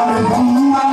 Hallelujah.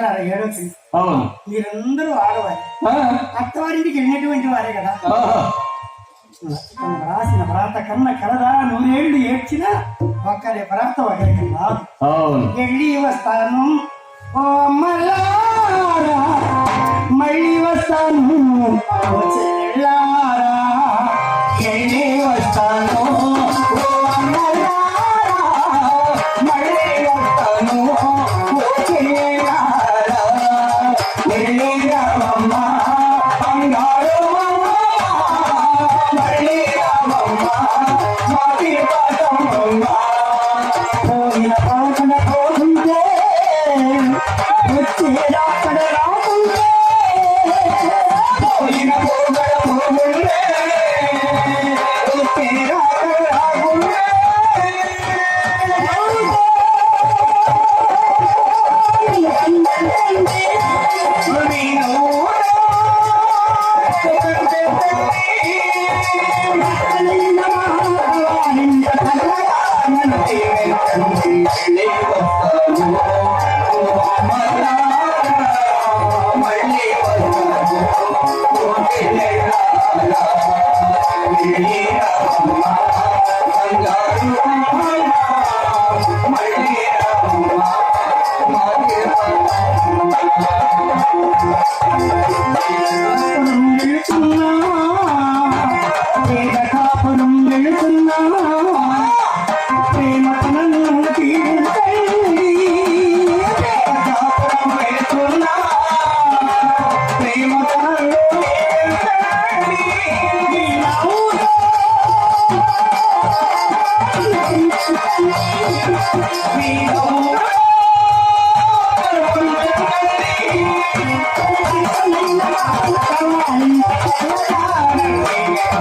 అక్కడ ఏడవుతుంది అవును. మీరందరూ ఆడవారు. అత్తవారింటికి వెళ్ళినటువంటి వారే కదా. తను రాసిన వ్రాత కన్న కలదా నూరేళ్ళు ఏడ్చినా ఒక్కరి వ్రాత ఒకరికి రాదు వెళ్ళి వస్తాను. ఓ మళ్ళీ వస్తాను. ఓ Put it up for the